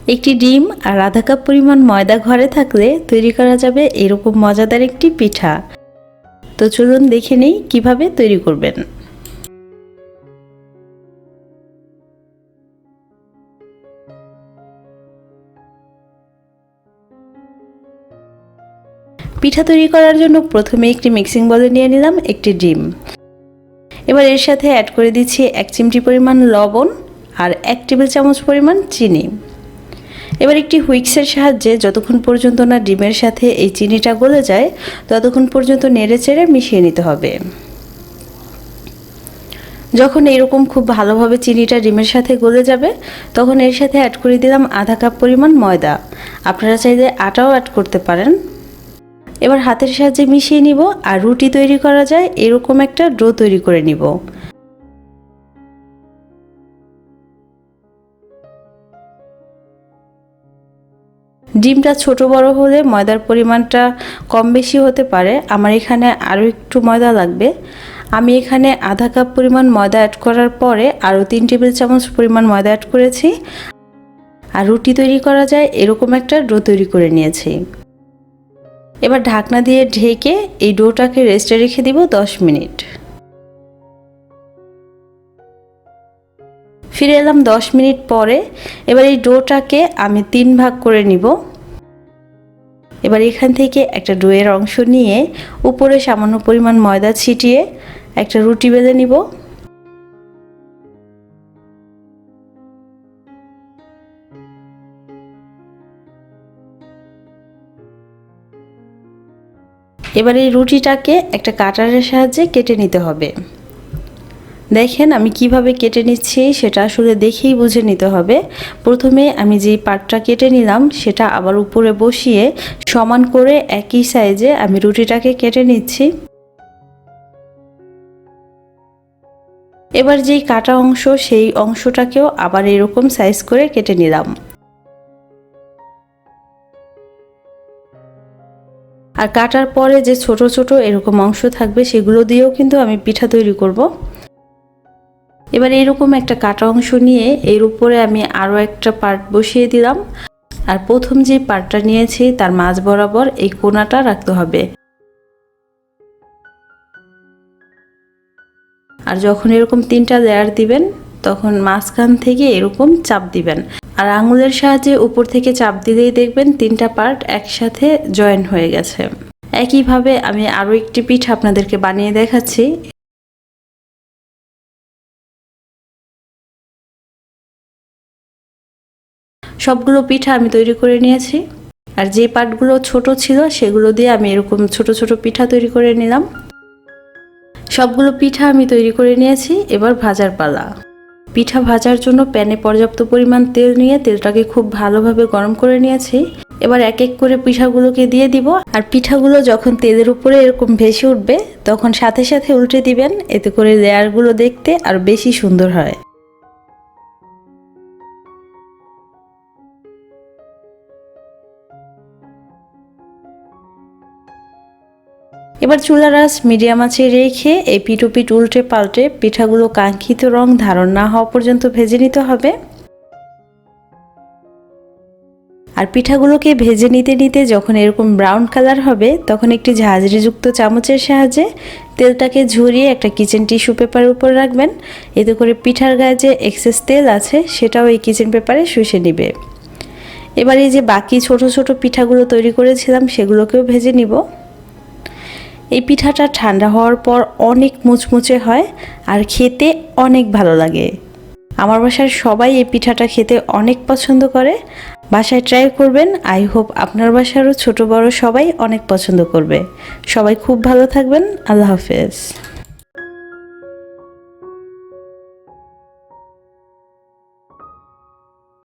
একটি ডিম আর আধা কাপ পরিমাণ ময়দা ঘরে থাকলে তৈরি করা যাবে এরকম মজাদার একটি পিঠা। তো চলুন দেখে নেই কীভাবে তৈরি করবেন। পিঠা তৈরি করার জন্য প্রথমে একটি মিক্সিং বলে নিয়ে নিলাম একটি ডিম। এবার এর সাথে অ্যাড করে দিচ্ছি এক চিমটি পরিমাণ লবণ আর এক টেবিল চামচ পরিমাণ চিনি। এবার একটি হুইক্সের সাহায্যে যতক্ষণ পর্যন্ত না ডিমের সাথে এই চিনিটা গলে যায়, ততক্ষণ পর্যন্ত নেড়ে চেড়ে মিশিয়ে নিতে হবে। যখন এরকম খুব ভালোভাবে চিনিটা ডিমের সাথে গলে যাবে, তখন এর সাথে অ্যাড করে দিলাম আধা কাপ পরিমাণ ময়দা। আপনারা চাইলে আটাও অ্যাড করতে পারেন। এবার হাতের সাহায্যে মিশিয়ে নিব আর রুটি তৈরি করা যায়, এরকম একটা ডো তৈরি করে নিব। ডিমটা ছোট বড় হলে ময়দার পরিমাণটা কম বেশি হতে পারে। আমার এখানে আরও একটু ময়দা লাগবে। আমি এখানে আধা কাপ পরিমাণ ময়দা অ্যাড করার পরে আরও তিন টেবিল চামচ পরিমাণ ময়দা অ্যাড করেছি। আর রুটি তৈরি করা যায়, এরকম একটা ডো তৈরি করে নিয়েছি। এবার ঢাকনা দিয়ে ঢেকে এই ডোটাকে রেস্টে রেখে দিব দশ মিনিট। ফিরে এলাম দশ মিনিট পরে। এবার এই ডোটাকে আমি তিন ভাগ করে নিব। এবার এখান থেকে একটা ডোয়ের অংশ নিয়ে উপরে সামান্য পরিমাণ ময়দা ছিটিয়ে একটা রুটি বেলে নিব। এবার এই রুটিটাকে একটা কাটারের সাহায্যে কেটে নিতে হবে। দেখেন আমি কীভাবে কেটে নিচ্ছি সেটা আসলে দেখেই বুঝে নিতে হবে। প্রথমে আমি যেই পাটটা কেটে নিলাম সেটা আবার উপরে বসিয়ে সমান করে একই সাইজে আমি রুটিটাকে কেটে নিচ্ছি। এবার যেই কাটা অংশ সেই অংশটাকেও আবার এরকম সাইজ করে কেটে নিলাম। আর কাটার পরে যে ছোট ছোট এরকম অংশ থাকবে সেগুলো দিয়েও কিন্তু আমি পিঠা তৈরি করব। এবার এরকম একটা কাটা অংশ নিয়ে এর উপরে আমি আরও একটা পার্ট বসিয়ে দিলাম। আর প্রথম যে পার্টটা নিয়েছি, তার মাঝ বরাবর এই কোনাটা রাখতে হবে। আর যখন এরকম তিনটা লেয়ার দিবেন, তখন মাঝখান থেকে এরকম চাপ দিবেন। আর আঙুলের সাহায্যে উপর থেকে চাপ দিলেই দেখবেন তিনটা পার্ট একসাথে জয়েন হয়ে গেছে। একইভাবে আমি আরও একটি পিঠা আপনাদেরকে বানিয়ে দেখাচ্ছি। সবগুলো পিঠা আমি তৈরি করে নিয়েছি। আর যে পাটগুলো ছোট ছিল, সেগুলো দিয়ে আমি এরকম ছোট ছোট পিঠা তৈরি করে নিলাম। সবগুলো পিঠা আমি তৈরি করে নিয়েছি। এবার ভাজার পালা। পিঠা ভাজার জন্য প্যানে পর্যাপ্ত পরিমাণ তেল নিয়ে তেলটাকে খুব ভালোভাবে গরম করে নিয়েছি। এবার এক এক করে পিঠাগুলোকে দিয়ে দিব। আর পিঠাগুলো যখন তেলের উপরে এরকম ভেসে উঠবে, তখন সাথে সাথে উল্টে দিবেন। এতে করে লেয়ারগুলো দেখতে আর বেশি সুন্দর হয়। এবার চুলার আঁচ মিডিয়াম আঁচে রেখে এই পিঠ উল্টে পাল্টে পিঠাগুলো কাঙ্ক্ষিত রং ধারণ না হওয়া পর্যন্ত ভেজে নিতে হবে। আর পিঠাগুলোকে ভেজে নিতে নিতে যখন এরকম ব্রাউন কালার হবে, তখন একটি ঝাঁঝরিযুক্ত চামচের সাহায্যে তেলটাকে ঝরিয়ে একটা কিচেন টিস্যু পেপারের উপর রাখবেন। এতে করে পিঠার গায়ে যে এক্সেস তেল আছে, সেটাও এই কিচেন পেপারে শুষে নিবে। এবার এই যে বাকি ছোট ছোট পিঠাগুলো তৈরি করেছিলাম, সেগুলোকেও ভেজে নিব। এই পিঠাটা ঠান্ডা হওয়ার পর অনেক মুচমুচে হয় আর খেতে অনেক ভালো লাগে। আমার বাসার সবাই এই পিঠাটা খেতে অনেক পছন্দ করে। বাসায় ট্রাই করবেন। আই হোপ আপনার বাসারও ছোট বড় সবাই অনেক পছন্দ করবে। সবাই খুব ভালো থাকবেন। আল্লাহ হাফেজ।